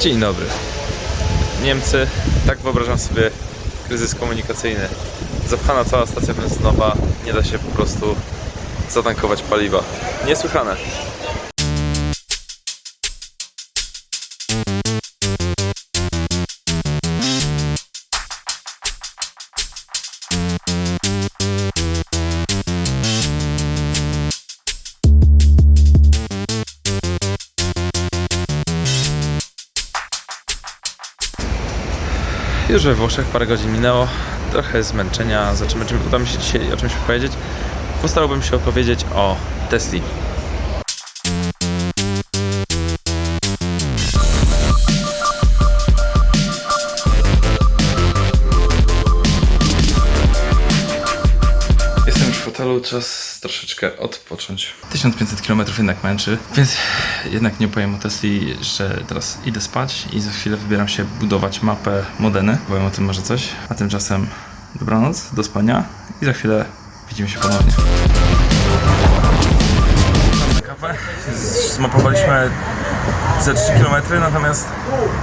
Dzień dobry. Niemcy, tak wyobrażam sobie kryzys komunikacyjny. Zapchana cała stacja benzynowa, nie da się po prostu zatankować paliwa. Niesłychane. Już we Włoszech parę godzin minęło, trochę zmęczenia. Zobaczymy, czy uda mi się dzisiaj o czymś powiedzieć. Postarałbym się opowiedzieć o Tesli. Hotelu, czas troszeczkę odpocząć. 1500 km jednak męczy, więc jednak nie powiem o Tesli, że teraz idę spać i za chwilę wybieram się budować mapę Modeny. Powiem o tym może coś. A tymczasem dobranoc, do spania i za chwilę widzimy się ponownie. Kawę. Zmapowaliśmy ze 3 km, natomiast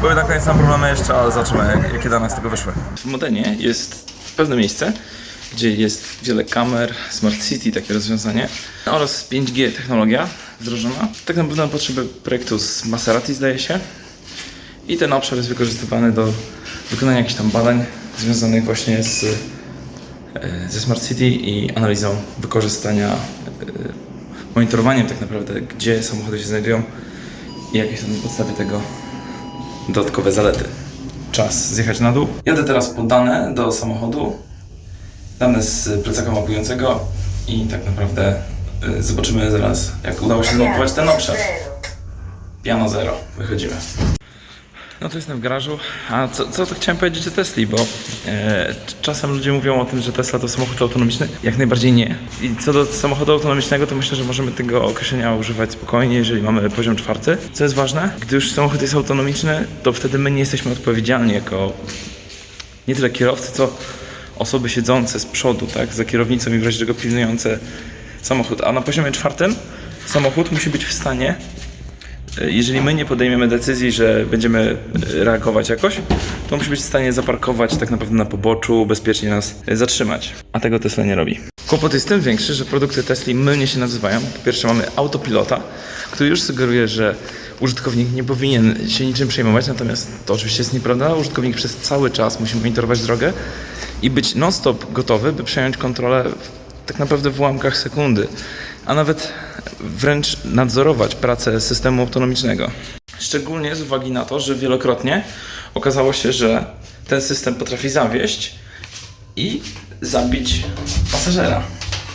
były na koniec tam problemy jeszcze, ale zobaczymy jak, jakie dane z tego wyszły. W Modenie jest pewne miejsce, gdzie jest wiele kamer, Smart City, takie rozwiązanie oraz 5G technologia wdrożona. Tak naprawdę na potrzeby projektu z Maserati zdaje się. I ten obszar jest wykorzystywany do wykonania jakichś tam badań związanych właśnie z, e, ze Smart City i analizą wykorzystania, e, monitorowaniem tak naprawdę, gdzie samochody się znajdują i jakie są na podstawie tego dodatkowe zalety. Czas zjechać na dół. Jadę teraz po dane do samochodu, dane z plecaka mapującego i tak naprawdę y, zobaczymy zaraz, jak udało się zmapować ten obszar. Piano zero, wychodzimy. No to jestem w garażu. A co, co to chciałem powiedzieć o Tesli, bo e, czasem ludzie mówią o tym, że Tesla to samochód autonomiczny. Jak najbardziej nie. I co do samochodu autonomicznego, to myślę, że możemy tego określenia używać spokojnie, jeżeli mamy poziom czwarty. Co jest ważne, gdy już samochód jest autonomiczny, to wtedy my nie jesteśmy odpowiedzialni jako nie tyle kierowcy, co osoby siedzące z przodu, tak, za kierownicą i w razie czego pilnujące samochód. A na poziomie czwartym samochód musi być w stanie jeżeli my nie podejmiemy decyzji, że będziemy e, reagować jakoś, to musi być w stanie zaparkować tak naprawdę na poboczu, bezpiecznie nas e, zatrzymać. A tego Tesla nie robi. Kłopot jest tym większy, że produkty Tesla mylnie się nazywają. Po pierwsze mamy autopilota, który już sugeruje, że użytkownik nie powinien się niczym przejmować, natomiast to oczywiście jest nieprawda. Użytkownik przez cały czas musi monitorować drogę i być non-stop gotowy, by przejąć kontrolę tak naprawdę w ułamkach sekundy, a nawet wręcz nadzorować pracę systemu autonomicznego. Szczególnie z uwagi na to, że wielokrotnie okazało się, że ten system potrafi zawieść i zabić pasażera.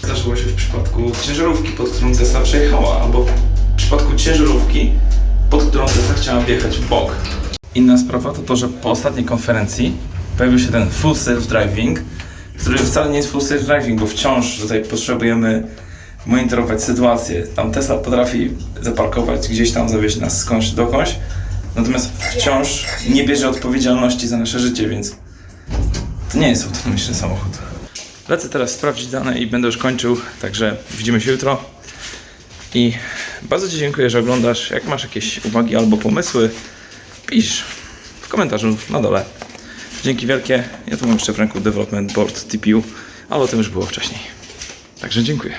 Zdarzyło się w przypadku ciężarówki, pod którą Tesla przejechała, albo w przypadku ciężarówki, pod którą Tesla chciała wjechać w bok. Inna sprawa to to, że po ostatniej konferencji pojawił się ten full self-driving, który wcale nie jest full self-driving, bo wciąż tutaj potrzebujemy monitorować sytuację. Tam Tesla potrafi zaparkować gdzieś tam, zawieźć nas skądś dokądś, natomiast wciąż nie bierze odpowiedzialności za nasze życie, więc to nie jest autonomiczny samochód. Lecę teraz sprawdzić dane i będę już kończył, także widzimy się jutro. I bardzo Ci dziękuję, że oglądasz. Jak masz jakieś uwagi albo pomysły, pisz w komentarzu na dole. Dzięki wielkie. Ja tu mam jeszcze w ręku Development Board TPU, ale o tym już było wcześniej. Także dziękuję.